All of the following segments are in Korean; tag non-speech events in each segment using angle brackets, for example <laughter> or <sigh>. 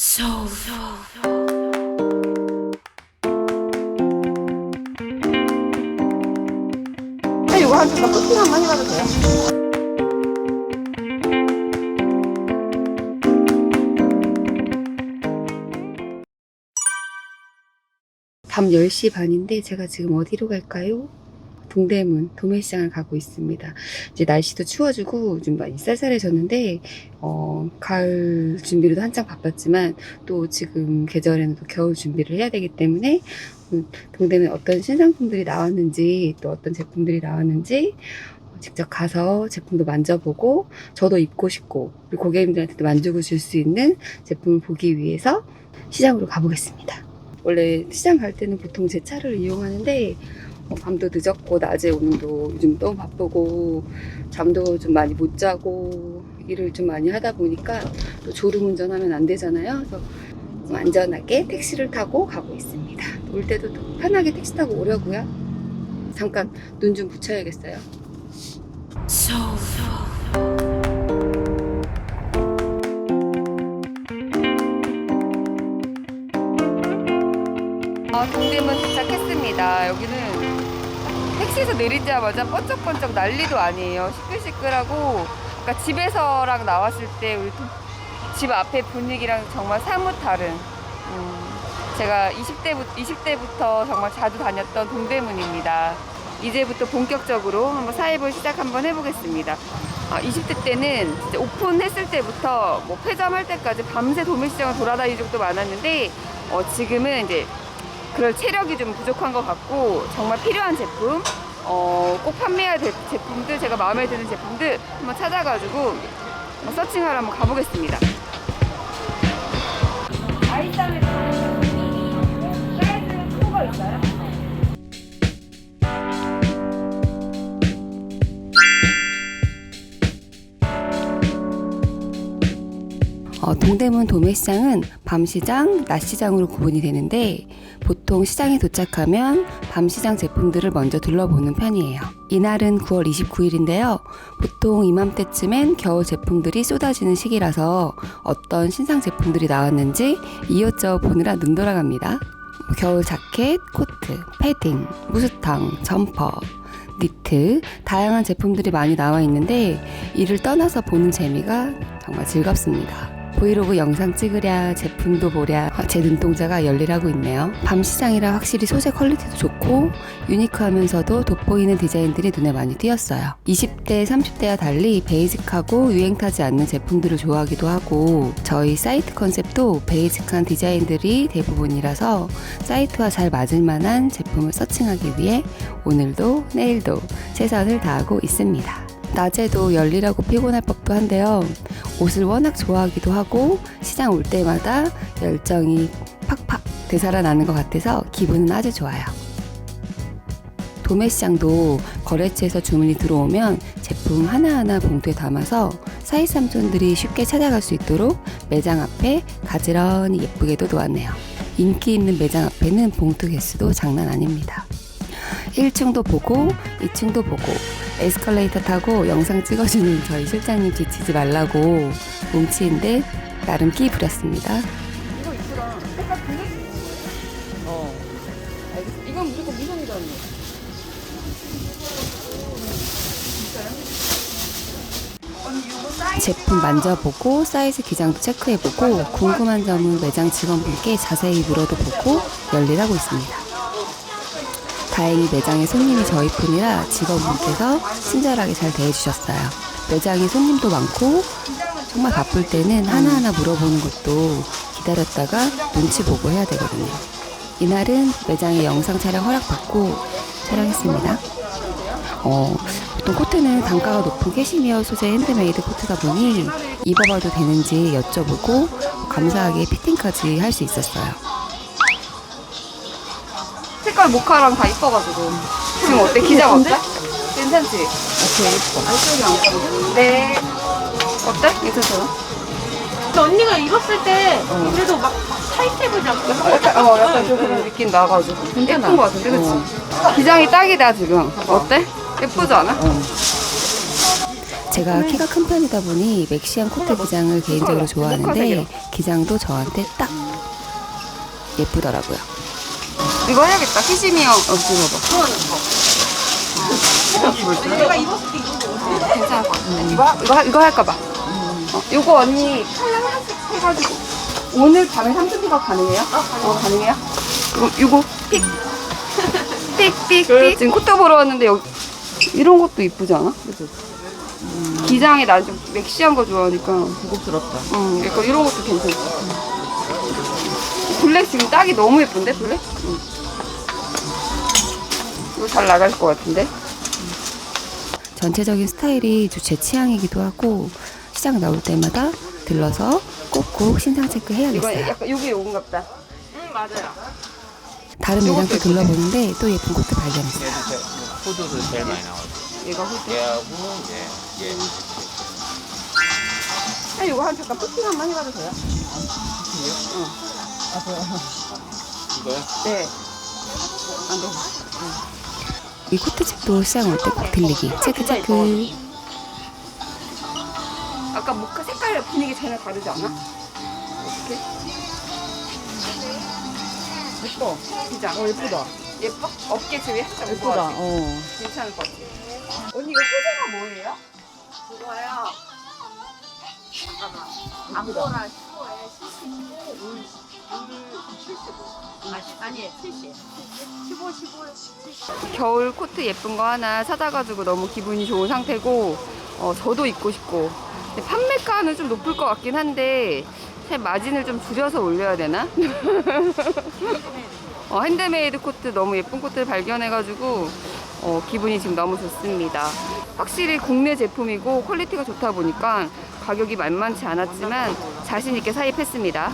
soul. 이거 한 잠깐 커팅 한번 해봐도 돼요? 밤 10시 반인데 제가 지금 어디로 갈까요? 동대문 도매시장을 가고 있습니다. 이제 날씨도 추워지고 좀 많이 쌀쌀해졌는데 어, 가을 준비로도 한창 바빴지만 또 지금 계절에는 또 겨울 준비를 해야 되기 때문에 음, 동대문에 어떤 신상품들이 나왔는지 또 어떤 제품들이 나왔는지 어, 직접 가서 제품도 만져보고 저도 입고 싶고 그리고 고객님들한테도 만족을 줄 수 있는 제품을 보기 위해서 시장으로 가보겠습니다. 원래 시장 갈 때는 보통 제 차를 이용하는데 어, 밤도 늦었고 낮에 오늘도 요즘 너무 바쁘고 잠도 좀 많이 못 자고 일을 좀 많이 하다 보니까 또 졸음 운전하면 안 되잖아요. 그래서 좀 안전하게 택시를 타고 가고 있습니다. 올 때도 또 편하게 택시 타고 오려고요. 잠깐 눈 좀 붙여야겠어요. Soul. 아, 동대문 도착했습니다. 여기는 택시에서 내리자마자 번쩍번쩍 난리도 아니에요. 시끌시끌하고, 그러니까 집에서랑 나왔을 때 우리 도- 집 앞에 분위기랑 정말 사뭇 다른. 음, 제가 20대부터, 20대부터 정말 자주 다녔던 동대문입니다. 이제부터 본격적으로 한번 사입을 시작 한번 해보겠습니다. 아, 20대 때는 오픈했을 때부터 뭐 폐점할 때까지 밤새 도매시장을 돌아다닐 적도 많았는데 어, 지금은 이제 그럴 체력이 좀 부족한 것 같고 정말 필요한 제품 어, 꼭 판매해야 될 제품들 제가 마음에 드는 제품들 한번 찾아가지고 한번 서칭하러 한번 가보겠습니다 어, 동대문 도매시장은 밤시장, 낮시장으로 구분이 되는데 보통 시장에 도착하면 밤시장 제품들을 먼저 둘러보는 편이에요. 이날은 9월 29일인데요. 보통 이맘때쯤엔 겨울 제품들이 쏟아지는 시기라서 어떤 신상 제품들이 나왔는지 이것저것 보느라 눈 돌아갑니다. 겨울 자켓, 코트, 패딩, 무스탕, 점퍼, 니트, 다양한 제품들이 많이 나와 있는데 이를 떠나서 보는 재미가 정말 즐겁습니다. 브이로그 영상 찍으랴 제품도 보랴 제 눈동자가 열일하고 있네요. 밤 시장이라 확실히 소재 퀄리티도 좋고 유니크하면서도 돋보이는 디자인들이 눈에 많이 띄었어요. 20대, 30대와 달리 베이직하고 유행 타지 않는 제품들을 좋아하기도 하고 저희 사이트 컨셉도 베이직한 디자인들이 대부분이라서 사이트와 잘 맞을 만한 제품을 서칭하기 위해 오늘도 내일도 최선을 다하고 있습니다. 낮에도 열일하고 피곤할 법도 한데요. 옷을 워낙 좋아하기도 하고 시장 올 때마다 열정이 팍팍 되살아나는 것 같아서 기분은 아주 좋아요. 도매시장도 거래처에서 주문이 들어오면 제품 하나하나 봉투에 담아서 사이 삼촌들이 쉽게 찾아갈 수 있도록 매장 앞에 가지런히 예쁘게도 놓았네요. 인기 있는 매장 앞에는 봉투 개수도 장난 아닙니다. 1층도 보고 2층도 보고 에스컬레이터 타고 영상 찍어주는 저희 실장님 지치지 말라고 몸치인데 나름 끼 부렸습니다. 이거 이쁘다. 색깔 블랙? 어. 알겠어. 이건 무조건 무선이다 언니. 제품 만져보고 사이즈 기장도 체크해보고 궁금한 점은 매장 직원분께 자세히 물어도 보고 열일하고 있습니다. 다행히 매장에 손님이 저희 뿐이라 직원분께서 친절하게 잘 대해주셨어요. 매장에 손님도 많고 정말 바쁠 때는 하나하나 물어보는 것도 기다렸다가 눈치 보고 해야 되거든요. 이날은 매장에 영상 촬영 허락받고 촬영했습니다. 어, 보통 코트는 단가가 높은 캐시미어 소재 핸드메이드 코트다 보니 입어봐도 되는지 여쭤보고 감사하게 피팅까지 할 수 있었어요. 색깔 모카랑 다 이뻐가지고 지금 어때? 기장 어때? 괜찮지? 오케이 예뻐 안쪽이 안 보여 네 어때? 괜찮잖아? 근데 언니가 입었을 때 그래도 막 타이트해 보지 않고 어, 약간, 어, 약간 좀 그런 느낌 나가지고 예쁜 거 같은데 그치? 기장이 딱이다 지금 어때? 예쁘지 않아? 제가 키가 큰 편이다 보니 맥시한 코트 기장을 개인적으로 좋아하는데 기장도 저한테 딱 예쁘더라고요. 이거 해야겠다. 키시미어 어, 찍어봐. 내가 입었을 때 이거 괜찮을 것. 이거, 이거, 이거 할까 봐. 어, 요거 언니 하나씩 해가지고 오늘 밤에 3천 픽업 가능해요? 어, 가능해요? 이거, 이거 픽. 픽, 픽, 픽. 지금 코트 보러 왔는데 여기 이런 것도 이쁘지 않아? 그치? 기장에 난 좀 맥시한 거 좋아하니까 고급스럽다. 응, 약간 이런 것도 괜찮지. 블랙 지금 딱이 너무 예쁜데, 블랙? 응. 이거 잘 나갈 것 같은데? 전체적인 스타일이 좀제 취향이기도 하고, 시장 나올 때마다 들러서 꼭꼭 신상 체크 해야겠어요. 이거 약간 여기 요건 같다. 응 맞아요. 다른 매장도 둘러보는데 또 예쁜 코트 발견했어요. 후드도 제일 많이 나오죠. 얘가 후드. 얘하고 얘, 얘. 아, 이거 한 잠깐 포팅 한번 해봐도 돼요? 이거요? 네. 안 돼. 이 코트집도 시장 올때 꼭 들리기. 체크 체크. 아까 모카 색깔 분위기 전혀 다르지 않아? 어떻게? 예뻐. 진짜. 어, 예쁘다. 예뻐? 어깨 주위 살짝 예쁘다. 어. 괜찮을 것 같아. 언니 이거 소재가 뭐예요? 그거요. 잠깐만. 아무거나 15에 75. 아니 아니 70. 15 15 70. 겨울 코트 예쁜 거 하나 사다가지고 너무 기분이 좋은 상태고 어, 저도 입고 싶고 근데 판매가는 좀 높을 것 같긴 한데 사실 마진을 좀 줄여서 올려야 되나? <laughs> 어, 핸드메이드 코트 너무 예쁜 코트를 발견해가지고 어, 기분이 지금 너무 좋습니다. 확실히 국내 제품이고 퀄리티가 좋다 보니까 가격이 만만치 않았지만 자신 있게 사입했습니다.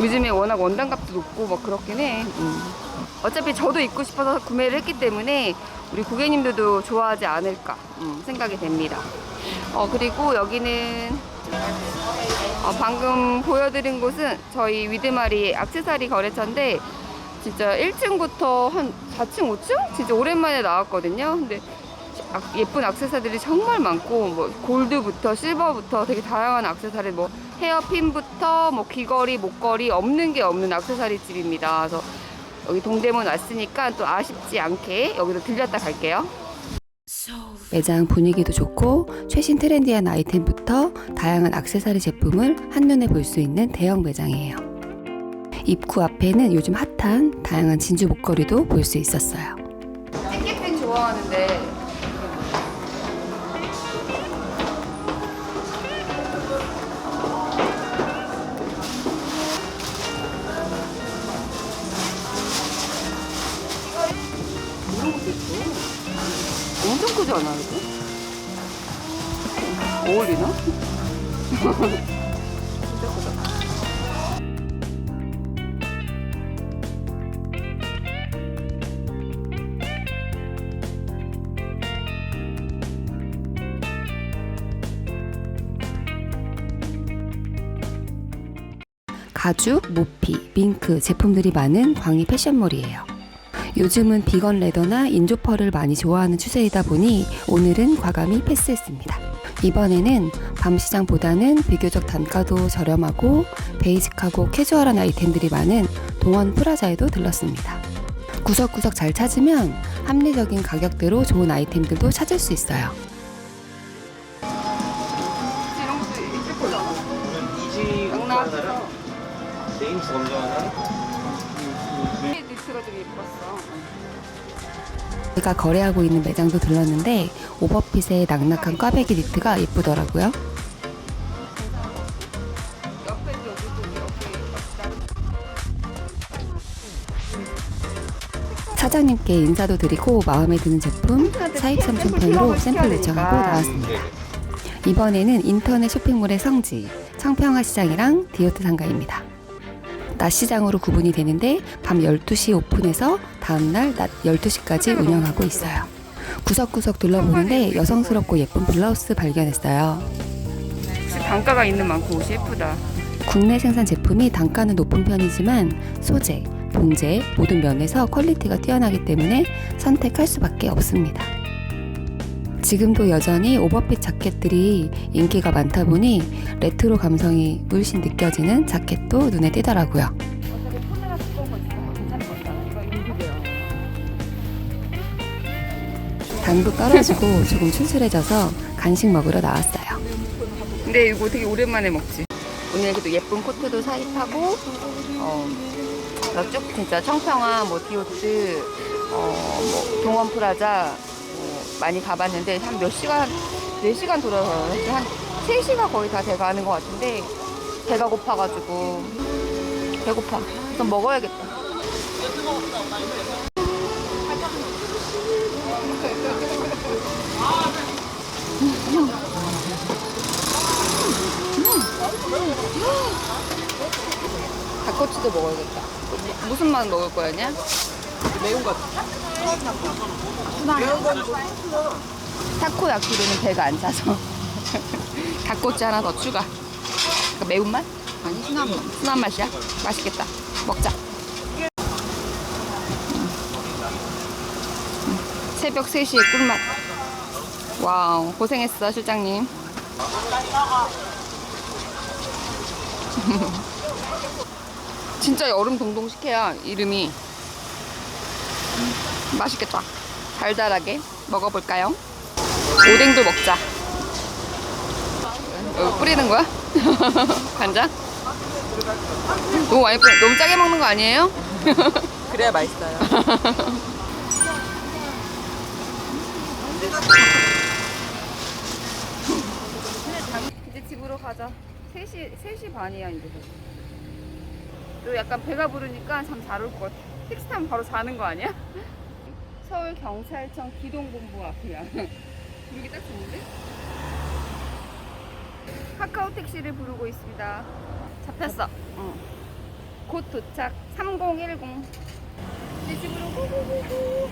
요즘에 워낙 원단값도 높고 막 그렇긴 해. 음. 어차피 저도 입고 싶어서 구매를 했기 때문에 우리 고객님들도 좋아하지 않을까 음, 생각이 됩니다. 어, 그리고 여기는 어, 방금 보여드린 곳은 저희 위드마리 악세사리 거래처인데 진짜 1층부터 한 4층, 5층? 진짜 오랜만에 나왔거든요. 근데 악- 예쁜 악세사리들이 정말 많고 뭐 골드부터 실버부터 되게 다양한 악세사리 뭐 헤어핀부터 뭐 귀걸이, 목걸이 없는 게 없는 악세사리 집입니다. 그래서 여기 동대문 왔으니까 또 아쉽지 않게 여기도 들렸다 갈게요. 매장 분위기도 좋고 최신 트렌디한 아이템부터 다양한 악세사리 제품을 한눈에 볼 수 있는 대형 매장이에요. 입구 앞에는 요즘 핫한 다양한 진주 목걸이도 볼 수 있었어요. 땡땡땡 좋아하는데 크지 않아 이거? 어울리나? 가죽, 모피, 밍크 제품들이 많은 광희 패션몰이에요. 요즘은 비건 레더나 인조펄을 많이 좋아하는 추세이다 보니 오늘은 과감히 패스했습니다. 이번에는 밤시장보다는 비교적 단가도 저렴하고 베이직하고 캐주얼한 아이템들이 많은 동원 프라자에도 들렀습니다. 구석구석 잘 찾으면 합리적인 가격대로 좋은 아이템들도 찾을 수 있어요. 이런 것도. 이지 나왔어. 네임스 검정하나? 예뻤어. 제가 거래하고 있는 매장도 들렀는데 오버핏의 낙낙한 꽈배기 니트가 예쁘더라고요. 사장님께 인사도 드리고 마음에 드는 제품 사입 삼촌편으로 샘플 요청하고 나왔습니다. 이번에는 인터넷 쇼핑몰의 성지 청평화 시장이랑 디오트 상가입니다. 낮 시장으로 구분이 되는데 밤 12시 오픈해서 다음날 낮 12시까지 운영하고 있어요. 구석구석 둘러보는데 여성스럽고 예쁜 블라우스 발견했어요. 단가가 있는 만큼 옷이 예쁘다. 국내 생산 제품이 단가는 높은 편이지만 소재, 봉제 모든 면에서 퀄리티가 뛰어나기 때문에 선택할 수밖에 없습니다. 지금도 여전히 오버핏 자켓들이 인기가 많다 보니 레트로 감성이 물씬 느껴지는 자켓도 눈에 띄더라고요. 당도 떨어지고 조금 출출해져서 간식 먹으러 나왔어요. 근데 이거 되게 오랜만에 먹지. 오늘 그래도 예쁜 코트도 사입하고 어, 쭉 진짜 청평화, 뭐 디오트, 어, 뭐 동원 프라자 뭐 많이 가봤는데 한 몇 시간, 4시간 돌아서 한 3시가 거의 다 돼가는 것 같은데 배가 고파가지고 배고파. 좀 먹어야겠다. 닭꼬치도 먹어야겠다. 무슨 맛 먹을 거였냐? 매운 거. 타코야키로는 배가 안 차서 <laughs> 닭꼬치 하나 더 추가. 그 매운맛? 아니 순한 맛. 순한 맛이야? 맛있겠다. 먹자. 음. 새벽 3시에 꿀맛. 와우 고생했어 실장님. <laughs> 진짜 여름 동동 식혜야 이름이. 음, 맛있겠다. 달달하게 먹어볼까요? 오뎅도 먹자. 여기 뿌리는 거야? <laughs> 간장? 너무 많이 뿌려. 너무 짜게 먹는 거 아니에요? <laughs> 그래야 맛있어요. 이제 집으로 가자. 3시, 3시 반이야, 이제. 또 약간 배가 부르니까 잠 잘 올 것 같아. 택시 타면 바로 자는 거 아니야? 서울 경찰청 기동본부 앞이야. <laughs> 여기 딱 좋은데? 카카오 택시를 부르고 있습니다. 잡혔어. 어. 곧 도착. 3010. 이제 집으로 고고고고.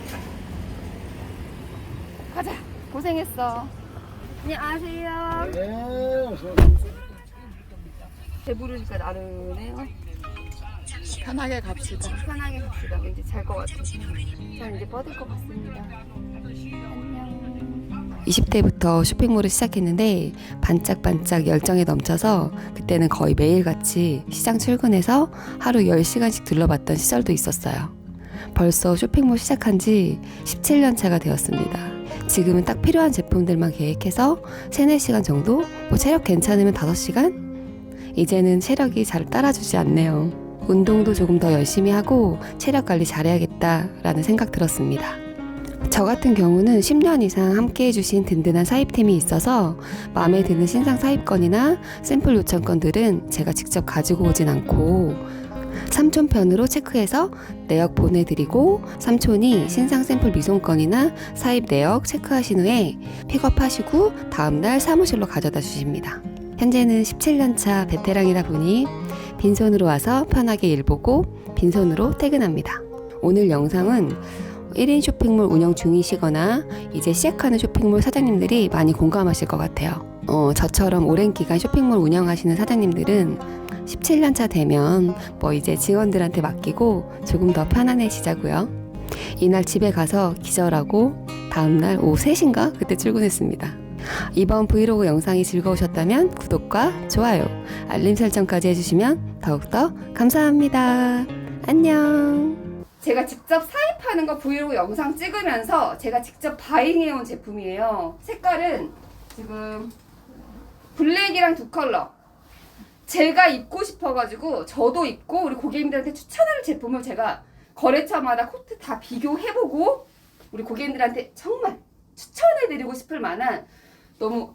가자. 고생했어. 안녕하세요. 배부르니까 나르네요. 편하게 갑시다. 편하게 갑시다. 왠지 잘 것 같아요. 전 이제 뻗을 것 같습니다. 안녕. 20대부터 쇼핑몰을 시작했는데 반짝반짝 열정에 넘쳐서 그때는 거의 매일같이 시장 출근해서 하루 10시간씩 둘러봤던 시절도 있었어요. 벌써 쇼핑몰 시작한 지 17년 차가 되었습니다. 지금은 딱 필요한 제품들만 계획해서 3, 4시간 정도? 뭐 체력 괜찮으면 5시간? 이제는 체력이 잘 따라주지 않네요. 운동도 조금 더 열심히 하고 체력 관리 잘해야겠다라는 생각 들었습니다. 저 같은 경우는 10년 이상 함께 해주신 든든한 사입템이 있어서 마음에 드는 신상 사입건이나 샘플 요청건들은 제가 직접 가지고 오진 않고 삼촌 편으로 체크해서 내역 보내드리고 삼촌이 신상 샘플 미송건이나 사입 내역 체크하신 후에 픽업하시고 다음날 사무실로 가져다 주십니다. 현재는 17년차 베테랑이다 보니 빈손으로 와서 편하게 일 보고 빈손으로 퇴근합니다. 오늘 영상은 1인 쇼핑몰 운영 중이시거나 이제 시작하는 쇼핑몰 사장님들이 많이 공감하실 것 같아요. 어, 저처럼 오랜 기간 쇼핑몰 운영하시는 사장님들은 17년 차 되면 뭐 이제 직원들한테 맡기고 조금 더 편안해지자고요. 이날 집에 가서 기절하고 다음날 오후 3시인가 그때 출근했습니다. 이번 브이로그 영상이 즐거우셨다면 구독과 좋아요, 알림 설정까지 해주시면 더욱더 감사합니다. 안녕. 제가 직접 사입하는 거 브이로그 영상 찍으면서 제가 직접 바잉해온 제품이에요. 색깔은 지금 블랙이랑 두 컬러. 제가 입고 싶어가지고 저도 입고 우리 고객님들한테 추천할 제품을 제가 거래처마다 코트 다 비교해보고 우리 고객님들한테 정말 추천해드리고 싶을 만한 너무